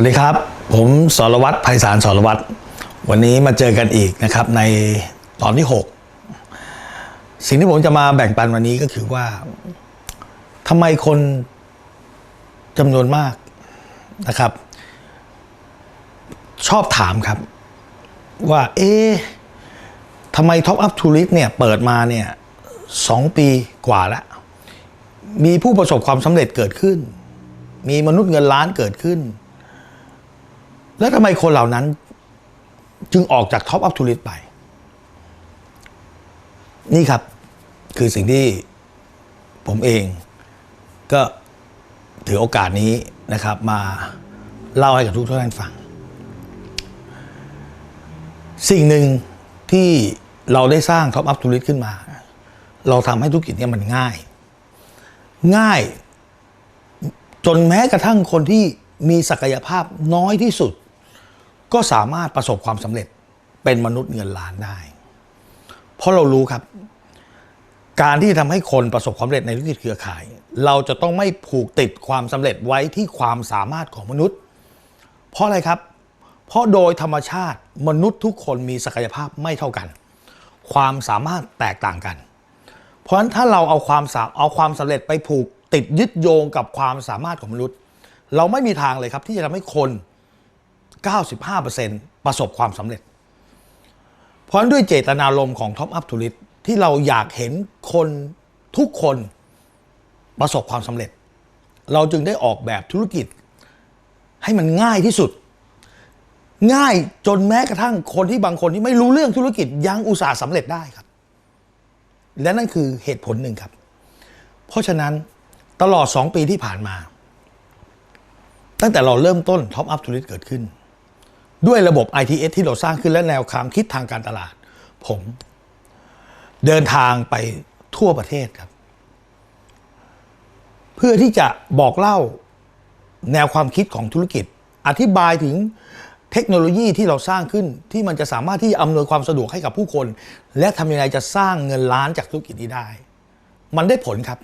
วัสดีครับ ผมสรวัตรไพศาลสรวัตรวันนี้มาเจอกันอีกนะครับในตอนที่ 6 สิ่งที่ผมจะมาแบ่งปันวันนี้ก็คือว่าทำไมคนจำนวนมากนะครับ ชอบถามครับ ว่า เอ๊ะทำไม Top Up Tourist เนี่ยเปิดมาเนี่ยสองปีกว่าแล้ว มีผู้ประสบความสำเร็จเกิดขึ้นมีมนุษย์เงินล้านเกิดขึ้น แล้วทำไมคนเหล่านั้น จึงออกจากท็อปอัพทูริสไป นี่ครับคือสิ่งที่ผมเองก็ถือโอกาสนี้นะครับ มาเล่าให้กับทุกท่านฟัง สิ่งหนึ่งที่เราได้สร้างท็อปอัพทูริสขึ้นมา เราทำให้ธุรกิจเนี่ยมันง่าย ง่ายจนแม้กระทั่งคนที่มีศักยภาพน้อยที่สุด ก็สามารถประสบความสำเร็จเป็นมนุษย์เงินล้านได้ เพราะเรารู้ครับ การที่ทำให้คนประสบความสำเร็จในธุรกิจเครือข่าย เราจะต้องไม่ผูกติดความสำเร็จไว้ที่ความสามารถของมนุษย์ เพราะอะไรครับ เพราะโดยธรรมชาติมนุษย์ทุกคนมีศักยภาพไม่เท่ากัน ความสามารถแตกต่างกัน เพราะฉะนั้นถ้าเราเอาความสาเอาความสำเร็จไปผูกติดยึดโยงกับความสามารถของมนุษย์ เราไม่มีทางเลยครับที่จะทำให้คน 95%ประสบความสำเร็จ เพราะด้วยเจตนารมณ์ของ Top Up Tourist ที่เราอยากเห็นคนทุกคนประสบความสำเร็จ เราจึงได้ออกแบบธุรกิจ ให้มันง่ายที่สุด ง่ายจนแม้กระทั่งคนที่บางคนที่ไม่รู้เรื่องธุรกิจยังอุตส่าห์สำเร็จได้ครับ และนั่นคือเหตุผลหนึ่งครับ เพราะฉะนั้นตลอด 2 ปีที่ผ่านมา ตั้งแต่เราเริ่มต้น Top Up Tourist เกิดขึ้น ด้วยระบบ ITS ที่เราสร้างขึ้นและแนวความคิดทางการตลาด ผม เดินทางไปทั่วประเทศครับ เพื่อที่จะบอกเล่าแนวความคิดของธุรกิจ อธิบายถึงเทคโนโลยีที่เราสร้างขึ้นที่มันจะสามารถที่จะอำนวยความสะดวกให้กับผู้คน และทำยังไงจะสร้างเงินล้านจากธุรกิจนี้ได้ มันได้ผลครับ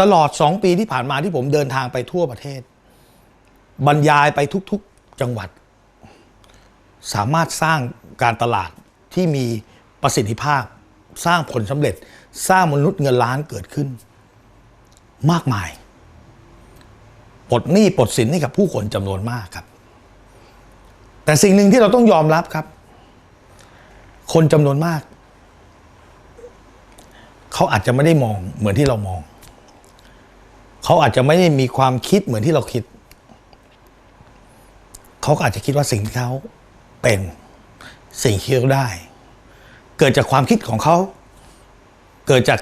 ตลอด 2 ปีที่ผ่านมาที่ผมเดินทางไปทั่วประเทศ บรรยายไปทุก ๆ จังหวัด สามารถสร้างการตลาดที่มีประสิทธิภาพ สร้างผลสำเร็จ สร้างมนุษย์เงินล้านเกิดขึ้น มากมายปลดหนี้ปลดสินให้กับผู้คนจำนวนมากครับ แต่สิ่งหนึ่งที่เราต้องยอมรับครับ คนจำนวนมาก เขาอาจจะไม่ได้มองเหมือนที่เรามอง เขาอาจจะไม่ได้มีความคิดเหมือนที่เราคิด เขาอาจจะคิดว่าสิ่งที่เขา เป็นสิ่งที่เขาได้ เกิดจากความคิดของเขา เกิดจาก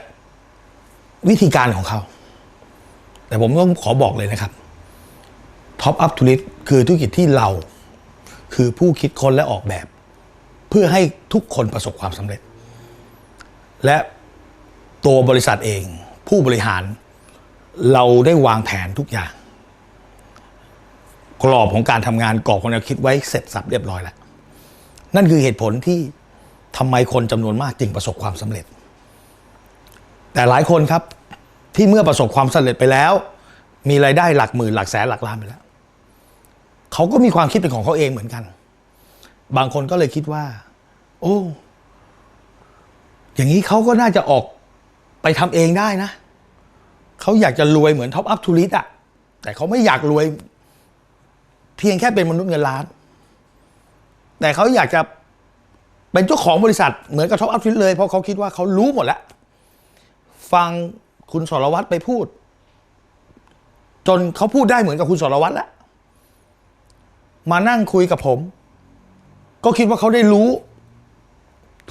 วิธีการของเขา แต่ผมต้องขอบอกเลยนะครับ Top Up to l i s t คือธุรกิจที่เรา คือผู้คิดค้นและออกแบบ เพื่อให้ทุกคนประสบความสำเร็จ และตัวบริษัทเอง ผู้บริหารเราได้วางแผนทุกอย่าง กรอบของการทำงานกรอบของแนวคิดไว้เสร็จสับเรียบร้อยแล้ว นั่นคือเหตุผลที่ทำไมคนจำนวนมากจึงประสบความสำเร็จ แต่หลายคนครับที่เมื่อประสบความสำเร็จไปแล้ว มีรายได้หลักหมื่นหลักแสนหลักล้านไปแล้วเขาก็มีความคิดเป็นของเขาเองเหมือนกัน บางคนก็เลยคิดว่า โอ้ อย่างนี้เขาก็น่าจะออกไปทำเองได้นะเขาอยากจะรวยเหมือนท็อปอัพทูริสอะแต่เขาไม่อยากรวย เพียงแค่เป็นมนุษย์เงินล้าน แต่เขาอยากจะเป็นเจ้าของบริษัทเหมือนกับท็อปอัพทูริสเลยเพราะเขาคิดว่าเขารู้หมดแล้ว ฟังคุณสรวัตรไปพูด จนเขาพูดได้เหมือนกับคุณสรวัตรแล้ว มานั่งคุยกับผม ก็คิดว่าเขาได้รู้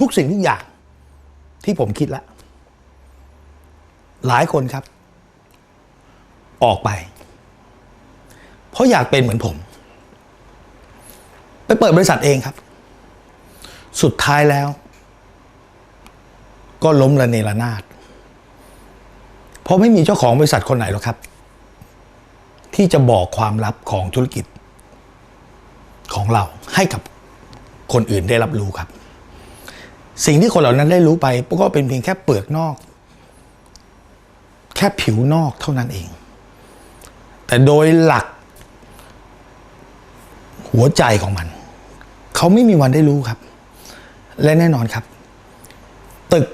ทุกสิ่งทุกอย่าง ที่ผมคิดแล้ว หลายคนครับ ออกไป เพราะอยากเป็นเหมือนผม เปิดบริษัทเองครับ สุดท้ายแล้ว ก็ล้มระเนระนาด เพราะไม่มีเจ้าของบริษัทคนไหนหรอกครับ ที่จะบอกความลับของธุรกิจ ของเราให้กับคนอื่นได้รับรู้ครับ สิ่งที่คนเหล่านั้นได้รู้ไปก็เป็นเพียงแค่เปลือกนอก แค่ผิวนอกเท่านั้นเอง แต่โดยหลักหัวใจของมัน เขาไม่มีวันได้รู้ครับ และแน่นอนครับ ตึก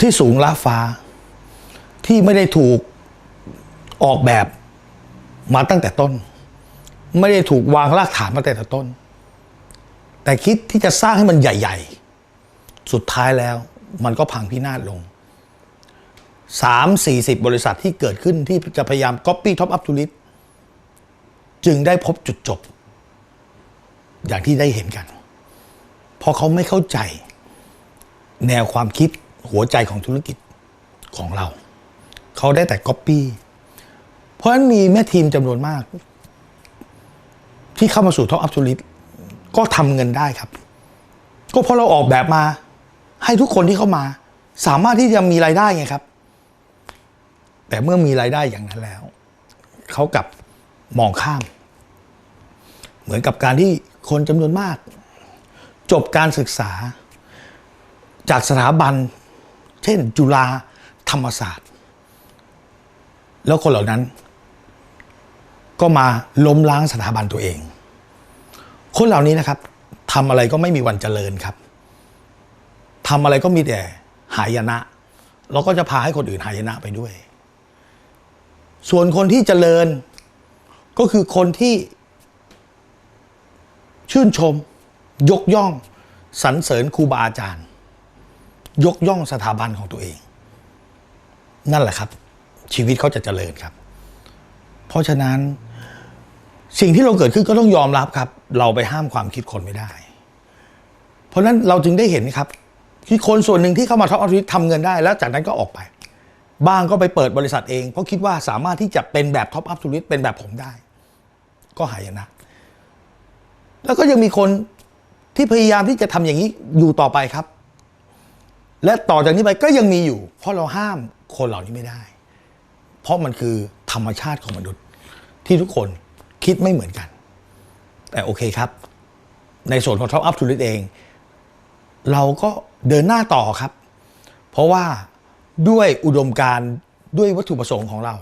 ที่สูงล้าฟ้า ที่ไม่ได้ถูกออกแบบมาตั้งแต่ต้น ไม่ได้ถูกวางรากฐานมาตั้งแต่ต้น แต่คิดที่จะสร้างให้มันใหญ่ ๆ สุดท้ายแล้วมันก็พังพินาศลง 3 40 บริษัทที่เกิดขึ้นที่จะพยายาม Copy Top Up to List จึงได้พบจุดจบ อย่างที่ได้เห็นกัน เพราะเขาไม่เข้าใจ แนวความคิดหัวใจของธุรกิจของเรา เขาได้แต่ Copy เพราะฉะนั้นมีแม่ทีมจำนวนมาก ที่เข้ามาสู่ Top Up to List ก็ทำเงินได้ครับ ก็เพราะเราออกแบบมา ให้ทุกคนที่เข้ามา สามารถที่จะมีรายได้ไงครับ แต่เมื่อมีรายได้อย่างนั้นแล้ว เขากลับมองข้าม เหมือนกับการที่ คนจำนวนมาก จบการศึกษา จากสถาบัน เช่น จุฬาธรรมศาสตร์ แล้วคนเหล่านั้น ก็มาล้มล้างสถาบันตัวเอง คนเหล่านี้นะครับทำอะไรก็ไม่มีวันเจริญครับทำอะไรก็มีแต่หายนะแล้วก็จะพาให้คนอื่นหายนะไปด้วย ส่วนคนที่เจริญก็คือคนที่ ชื่นชม ยกย่องสรรเสริญครูบาอาจารย์ ยกย่องสถาบันของตัวเอง นั่นแหละครับ ชีวิตเขาจะเจริญครับ เพราะฉะนั้นสิ่งที่เราเกิดขึ้นก็ต้องยอมรับครับ เราไปห้ามความคิดคนไม่ได้ เพราะฉะนั้นเราจึงได้เห็นครับที่คนส่วนหนึ่งที่เข้ามาท็อปออฟฟิศทำเงินได้ แล้วจากนั้นก็ออกไป บางก็ไปเปิดบริษัทเอง เพราะคิดว่าสามารถที่จะเป็นแบบท็อปอัพทูริสเป็นแบบผมได้ ก็หายนะ แล้วก็ยังมีคนที่พยายามที่จะทำอย่างนี้อยู่ต่อไปครับ และต่อจากนี้ไปก็ยังมีอยู่ เพราะเราห้ามคนเหล่านี้ไม่ได้ เพราะมันคือธรรมชาติของมนุษย์ ที่ทุกคนคิดไม่เหมือนกัน แต่โอเคครับ ในส่วนของ Top Up to Lead เอง เราก็เดินหน้าต่อครับ เพราะว่าด้วยอุดมการณ์ด้วยวัตถุประสงค์ของเรา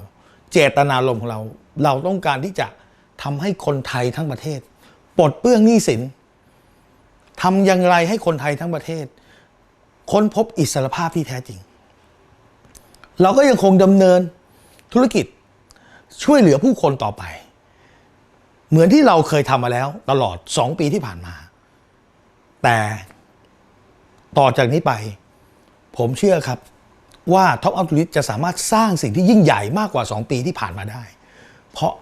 เจตนารมณ์ของเรา เราต้องการที่จะทำให้คนไทยทั้งประเทศ ปลดเปลื้องหนี้สินทำอย่างไรให้คนไทยทั้งประเทศ ค้นพบอิสรภาพที่แท้จริง เราก็ยังคงดำเนินธุรกิจช่วยเหลือผู้คนต่อไป เหมือนที่เราเคยทำมาแล้วตลอด 2 ปีที่ผ่านมา แต่ต่อจากนี้ไป ผมเชื่อครับว่า Top Up to List จะสามารถสร้างสิ่งที่ยิ่งใหญ่มากกว่า 2 ปีที่ผ่านมาได้ เพราะ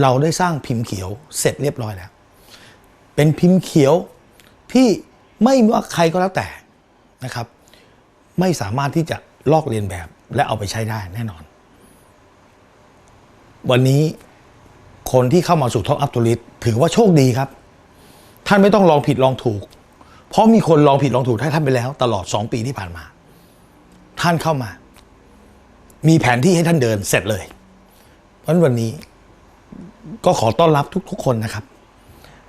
เราได้สร้างพิมพ์เขียวเสร็จเรียบร้อยแล้ว เป็นพิมพ์เขียวที่ไม่ว่าใครก็แล้วแต่นะครับ ไม่สามารถที่จะลอกเลียนแบบและเอาไปใช้ได้แน่นอน วันนี้คนที่เข้ามาสู่ Top Up to List ถือว่าโชคดีครับ ท่านไม่ต้องลองผิดลองถูก เพราะมีคนลองผิดลองถูกให้ท่านไปแล้ว ตลอด 2 ปีที่ผ่านมา ท่านเข้ามา มีแผนที่ให้ท่านเดินเสร็จเลยเพราะฉะนั้นวันนี้ก็ขอต้อนรับทุกๆคนนะครับ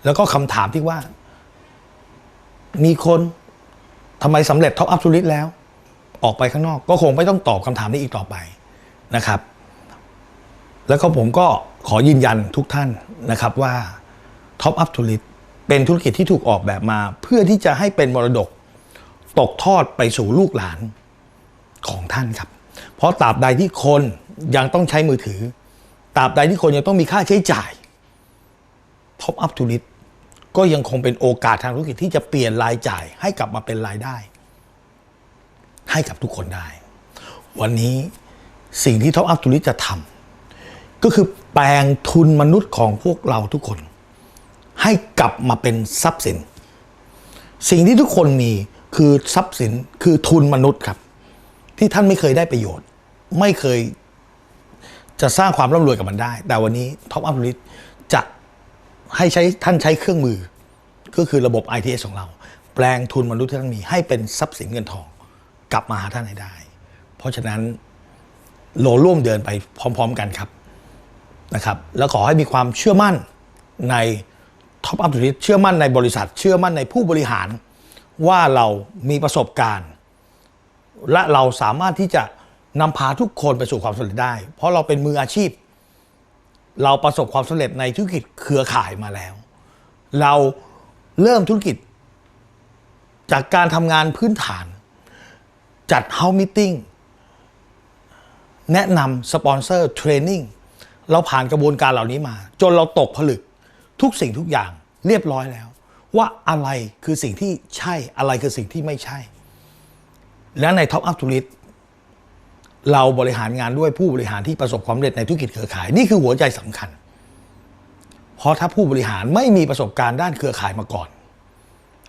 แล้วก็คำถามที่ว่า มีคนทำไมสำเร็จท็อปอัพทูลิสแล้ว ออกไปข้างนอก ก็คงไม่ต้องตอบคำถามนี้อีกต่อไปนะครับ แล้วก็ผมก็ขอยืนยันทุกท่านนะครับว่า Top Up to l i t เป็นธุรกิจที่ถูกออกแบบมา เพื่อที่จะให้เป็นมรดก ตกทอดไปสู่ลูกหลานของท่านครับ เพราะตราบใดที่คนยังต้องใช้มือถือตราบใดที่คนยังต้องมีค่าใช้จ่าย Top Up to l i t ก็ยังคงเป็นโอกาสทางธุรกิจที่จะเปลี่ยนรายจ่าย ให้กลับมาเป็นรายได้ ให้กับทุกคนได้ วันนี้สิ่งที่ Top Up to l i t จะทำก็คือแปลงทุนมนุษย์ของพวกเราทุกคน ให้กลับมาเป็นทรัพย์สิน สิ่งที่ทุกคนมีคือทรัพย์สินคือทุนมนุษย์ครับ ที่ท่านไม่เคยได้ประโยชน์ ไม่เคยจะสร้างความร่ำรวยกับมันได้ แต่วันนี้ท็อปอัพลิสจะ ให้ใช้ท่านใช้เครื่องมือ ก็คือระบบ ITS ของเรา แปลงทุนมนุษย์ที่ท่านมีให้เป็นทรัพย์สินเงินทองกลับมาหาท่านให้ได้ เพราะฉะนั้นโลร่วมเดินไปพร้อม ๆ กันครับนะครับแล้วขอให้มีความเชื่อมั่นในท็อปอัพทูริเชื่อมั่นในบริษัท เชื่อมั่นในผู้บริหาร ว่าเรามีประสบการณ์ และเราสามารถที่จะนำพาทุกคนไปสู่ความสำเร็จได้ เพราะเราเป็นมืออาชีพ เราประสบความสำเร็จในธุรกิจเครือข่ายมาแล้ว เราเริ่มธุรกิจ จากการทำงานพื้นฐาน จัดเฮามิ e แนะนำสปอนเซอร์เทรนนิ่งเราผ่านกระบวนการเหล่านี้มา จนเราตกผลึกทุกสิ่งทุกอย่างเรียบร้อยแล้ว ว่าอะไรคือสิ่งที่ใช่อะไรคือสิ่งที่ไม่ใช่ และใน Top Up Tourist เราบริหารงานด้วยผู้บริหารที่ประสบความสำเร็จในธุรกิจเครือข่าย นี่คือหัวใจสำคัญ เพราะถ้าผู้บริหารไม่มีประสบการณ์ด้านเครือข่ายมาก่อน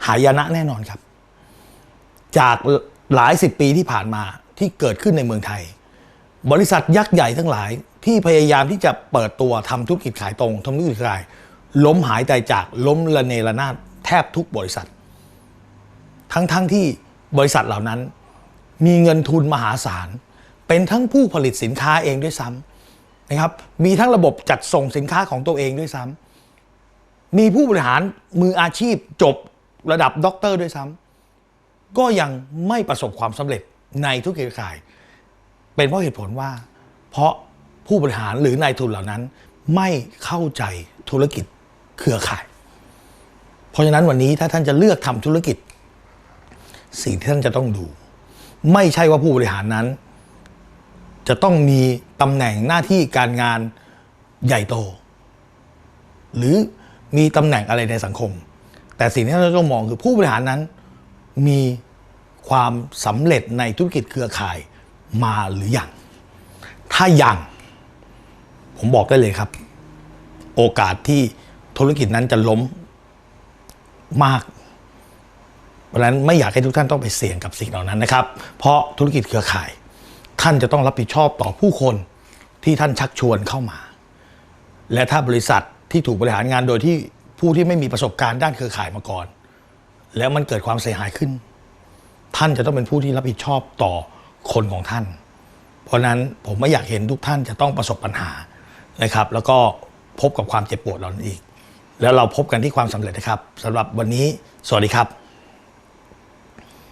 หายนะแน่นอนครับ จากหลายสิบปีที่ผ่านมาที่เกิดขึ้นในเมืองไทย บริษัทยักษ์ใหญ่ทั้งหลายที่พยายามที่จะเปิดตัวทำธุรกิจขายตรงทำธุรกิจขาย ล้มหายใจจากล้มระเนระนาดแทบทุกบริษัท ทั้งๆทที่บริษัทเหล่านั้น มีเงินทุนมหาศาล เป็นทั้งผู้ผลิตสินค้าเองด้วยซ้ำนะครับ มีทั้งระบบจัดส่งสินค้าของตัวเองด้วยซ้ำมีผู้บริหารมืออาชีพจบระดับด็อกเตอร์ด้วยซ้ำก็ยังไม่ประสบความสำเร็จในธุรกิจขาย เป็นเพราะเหตุผลว่า เพราะผู้บริหารหรือนายทุนเหล่านั้น ไม่เข้าใจธุรกิจเครือข่าย เพราะฉะนั้นวันนี้ถ้าท่านจะเลือกทำธุรกิจ สิ่งที่ท่านจะต้องดู ไม่ใช่ว่าผู้บริหารนั้น จะต้องมีตำแหน่งหน้าที่การงานใหญ่โต หรือมีตำแหน่งอะไรในสังคม แต่สิ่งที่เราต้องมองคือผู้บริหารนั้น มีความสำเร็จในธุรกิจเครือข่ายมาหรือยังถ้ายังผมบอกได้เลยครับ โอกาสที่ธุรกิจนั้นจะล้มมากเพราะฉะนั้นไม่อยากให้ทุกท่านต้องไปเสี่ยงกับสิ่งเหล่านั้นนะครับ เพราะธุรกิจเครือข่าย ท่านจะต้องรับผิดชอบต่อผู้คนที่ท่านชักชวนเข้ามา และถ้าบริษัทที่ถูกบริหารงานโดยที่ผู้ที่ไม่มีประสบการณ์ด้านเครือข่ายมาก่อน แล้วมันเกิดความเสียหายขึ้น ท่านจะต้องเป็นผู้ที่รับผิดชอบต่อคนของท่าน เพราะนั้นผมไม่อยากเห็นทุกท่านจะต้องประสบปัญหานะครับ แล้วก็พบกับความเจ็บปวดเหล่านั้นอีก แล้วเราพบกันที่ความสำเร็จนะครับสำหรับวันนี้ สวัสดีครับ